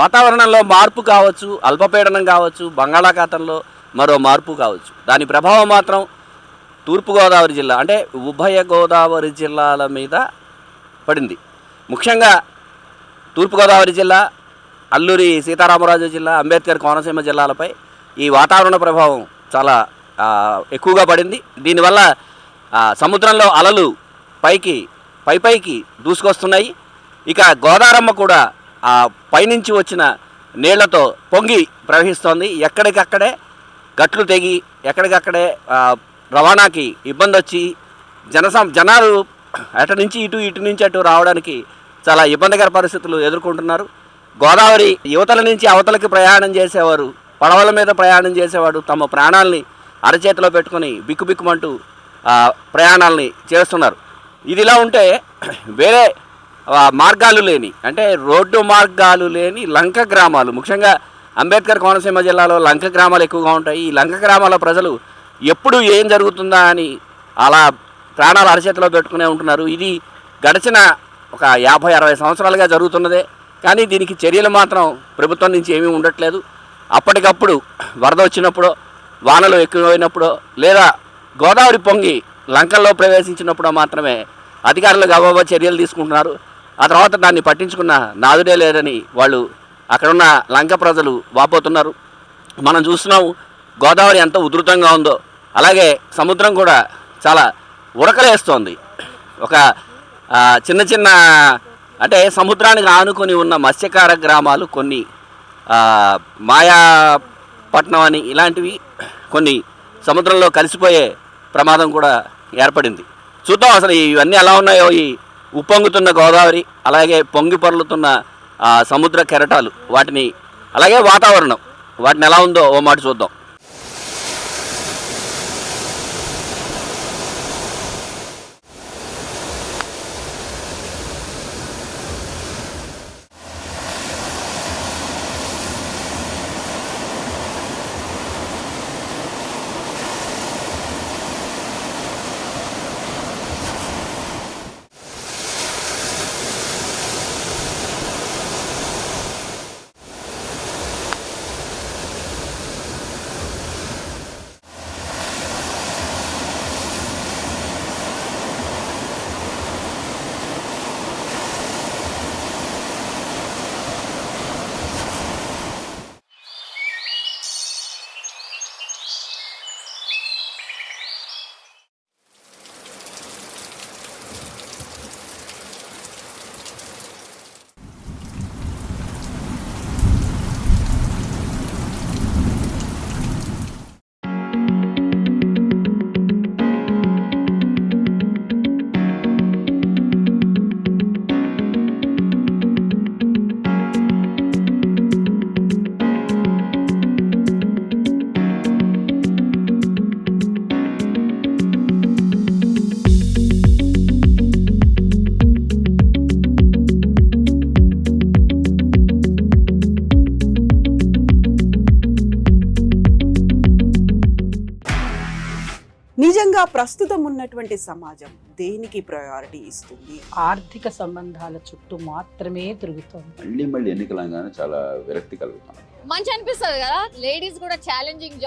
వాతావరణంలో మార్పు కావచ్చు అల్పపీడనం కావచ్చు బంగాళాఖాతంలో మరో మార్పు కావచ్చు. దాని ప్రభావం మాత్రం తూర్పుగోదావరి జిల్లా అంటే ఉభయ గోదావరి జిల్లాల మీద పడింది. ముఖ్యంగా తూర్పుగోదావరి జిల్లా అల్లూరి సీతారామరాజు జిల్లా అంబేద్కర్ కోనసీమ జిల్లాలపై ఈ వాతావరణ ప్రభావం చాలా ఎక్కువగా పడింది. దీనివల్ల సముద్రంలో అలలు పైకి పై పైకి దూసుకొస్తున్నాయి. ఇక గోదారమ్మ కూడా ఆ పైనుంచి వచ్చిన నీళ్ళతో పొంగి ప్రవహిస్తోంది. ఎక్కడికక్కడే గట్లు తెగి ఎక్కడికక్కడే రవాణాకి ఇబ్బంది వచ్చి జనసం జనాలు అటు నుంచి ఇటు ఇటు నుంచి అటు రావడానికి చాలా ఇబ్బందికర పరిస్థితులు ఎదుర్కొంటున్నారు. గోదావరి యువతల నుంచి అవతలకి ప్రయాణం చేసేవారు పడవల మీద ప్రయాణం చేసేవాడు తమ ప్రాణాలని అరచేతిలో పెట్టుకొని బిక్కుబిక్కుమంటూ ప్రయాణాలని చేస్తున్నారు. ఇది ఇలా ఉంటే వేరే మార్గాలు లేని అంటే రోడ్డు మార్గాలు లేని లంక గ్రామాలు. ముఖ్యంగా అంబేద్కర్ కోనసీమ జిల్లాలో లంక గ్రామాలు ఎక్కువగా ఉంటాయి. ఈ లంక గ్రామాల ప్రజలు ఎప్పుడు ఏం జరుగుతుందా అని అలా ప్రాణాలు అరచేతిలో పెట్టుకునే ఉంటున్నారు. ఇది గడిచిన ఒక యాభై అరవై సంవత్సరాలుగా జరుగుతున్నదే. కానీ దీనికి చర్యలు మాత్రం ప్రభుత్వం నుంచి ఏమీ ఉండట్లేదు. అప్పటికప్పుడు వరద వచ్చినప్పుడో వానలు ఎక్కువైనప్పుడో లేదా గోదావరి పొంగి లంకల్లో ప్రవేశించినప్పుడు మాత్రమే అధికారులు గబాబా చర్యలు తీసుకుంటున్నారు. ఆ తర్వాత దాన్ని పట్టించుకున్న నాదుడే లేదని వాళ్ళు అక్కడున్న లంక ప్రజలు వాపోతున్నారు. మనం చూస్తున్నాం గోదావరి ఎంత ఉధృతంగా ఉందో. అలాగే సముద్రం కూడా చాలా ఉరకలేస్తోంది. ఒక చిన్న చిన్న అంటే సముద్రానికి ఆనుకొని ఉన్న మత్స్యకార గ్రామాలు కొన్ని మాయాపట్నం అని ఇలాంటివి కొన్ని సముద్రంలో కలిసిపోయే ప్రమాదం కూడా ఏర్పడింది. చూద్దాం అసలు ఇవన్నీ ఎలా ఉన్నాయో ఈ ఉప్పొంగుతున్న గోదావరి అలాగే పొంగి పొరలుతున్న సముద్ర కెరటాలు వాటిని అలాగే వాతావరణం వాటిని ఎలా ఉందో ఓ మాట చూద్దాం. నిజంగా ప్రస్తుతం ఉన్నటువంటి సమాజం దేనికి ప్రయారిటీ ఇస్తుంది? ఆర్థిక సంబంధాల చుట్టూ మాత్రమే తిరుగుతోంది. మళ్ళీ మళ్ళీ ఎన్నికలంగానే చాలా విరక్తి కలుగుతాం మంచి అనిపిస్తుంది కదా? లేడీస్ కూడా ఛాలెంజింగ్